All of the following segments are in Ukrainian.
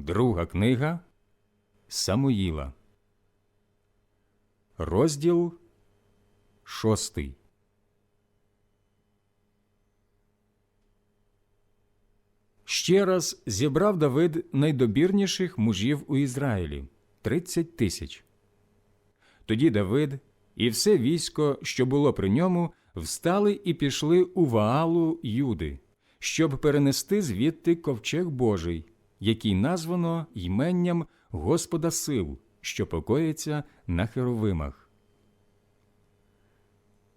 Друга книга Самуїла. Розділ шостий. Ще раз зібрав Давид найдобірніших мужів у Ізраїлі тридцять тисяч. Тоді Давид і все військо, що було при ньому, встали і пішли у Ваалу Юди, щоб перенести звідти ковчег Божий, який названо йменням Господа сил, що покоїться на херовимах.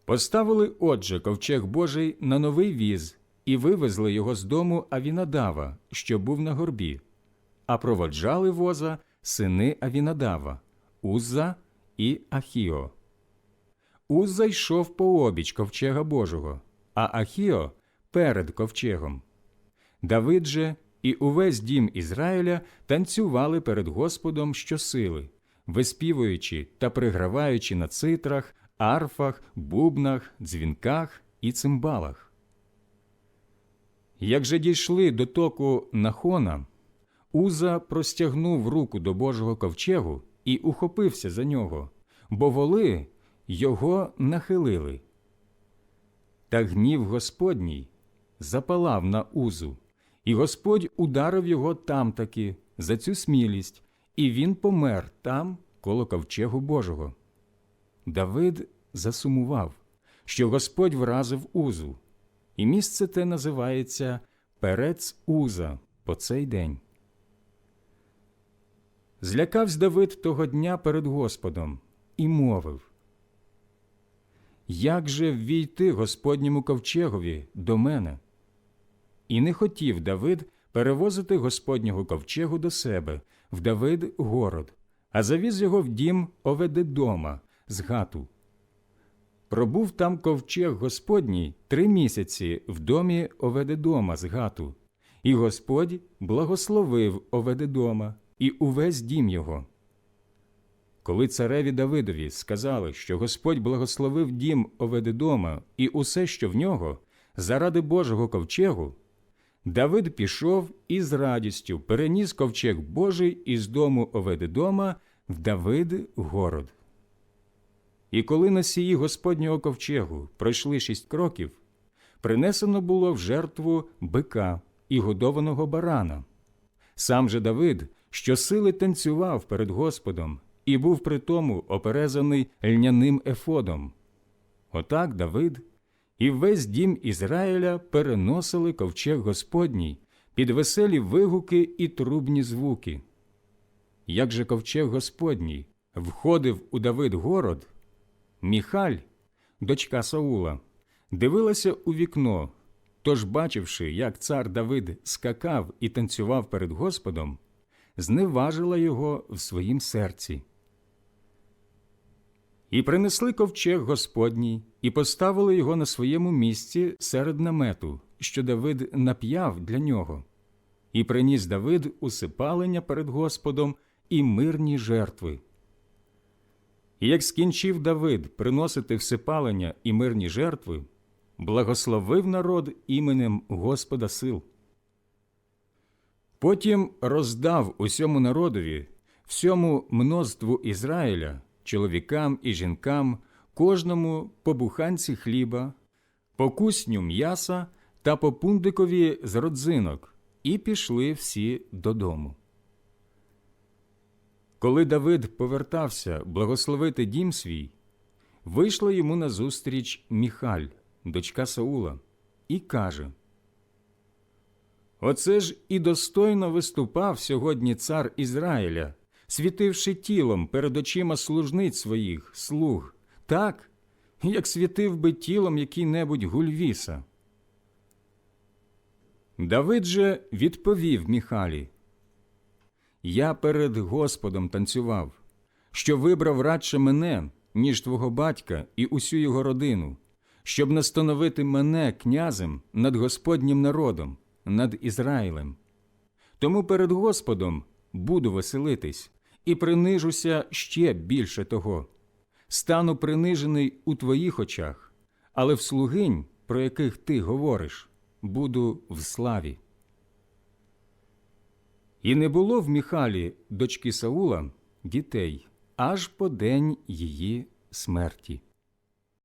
Поставили отже ковчег Божий на новий віз і вивезли його з дому Авінадава, що був на горбі, а проводжали воза сини Авінадава, Узза і Ахіо. Узза йшов пообіч ковчега Божого, а Ахіо перед ковчегом. Давид же і увесь дім Ізраїля танцювали перед Господом щосили, виспівуючи та приграваючи на цитрах, арфах, бубнах, дзвінках і цимбалах. Як же дійшли до току Нахона, Уза простягнув руку до Божого ковчегу і ухопився за нього, бо воли його нахилили. Та гнів Господній запалав на Узу, і Господь ударив його там таки за цю смілість, і він помер там коло ковчегу Божого. Давид засумував, що Господь вразив Узу, і місце те називається Перец Уза по цей день. Злякавсь Давид того дня перед Господом і мовив Як же ввійти Господньому ковчегові до мене? І не хотів Давид перевозити Господнього ковчегу до себе в Давид город, а завіз його в дім Оведедома з гату. Пробув там ковчег Господній три місяці в домі Оведедома з гату, і Господь благословив Оведедома і увесь дім його. Коли цареві Давидові сказали, що Господь благословив дім Оведедома і усе, що в нього, заради Божого ковчегу, Давид пішов і з радістю переніс ковчег Божий із дому Оведедома в Давид город. І коли носії Господнього ковчегу пройшли шість кроків, принесено було в жертву бика і годованого барана. Сам же Давид щосили танцював перед Господом і був при тому оперезаний льняним ефодом. Отак Давид і весь дім Ізраїля переносили ковчег Господній під веселі вигуки і трубні звуки. Як же ковчег Господній входив у Давид город, Міхаль, дочка Саула, дивилася у вікно, тож, бачивши, як цар Давид скакав і танцював перед Господом, зневажила його в своїм серці. І принесли ковчег Господній, і поставили його на своєму місці серед намету, що Давид нап'яв для нього, і приніс Давид усипалення перед Господом і мирні жертви. І як скінчив Давид приносити всипалення і мирні жертви, благословив народ іменем Господа сил. Потім роздав усьому народові, всьому мноству Ізраїля, чоловікам і жінкам, кожному по буханці хліба, по кусню м'яса та по пундикові з родзинок, і пішли всі додому. Коли Давид повертався благословити дім свій, вийшла йому назустріч Міхаль, дочка Саула, і каже Оце ж і достойно виступав сьогодні цар Ізраїля, світивши тілом перед очима служниць своїх, слуг, так, як світив би тілом який-небудь гульвіса. Давид же відповів Міхалі Я перед Господом танцював, що вибрав радше мене, ніж твого батька і усю його родину, щоб настановити мене князем над Господнім народом, над Ізраїлем. Тому перед Господом буду веселитись і принижуся ще більше того. Стану принижений у твоїх очах, але в слугинь, про яких ти говориш, буду в славі. І не було в Міхалі, дочки Саула, дітей, аж по день її смерті.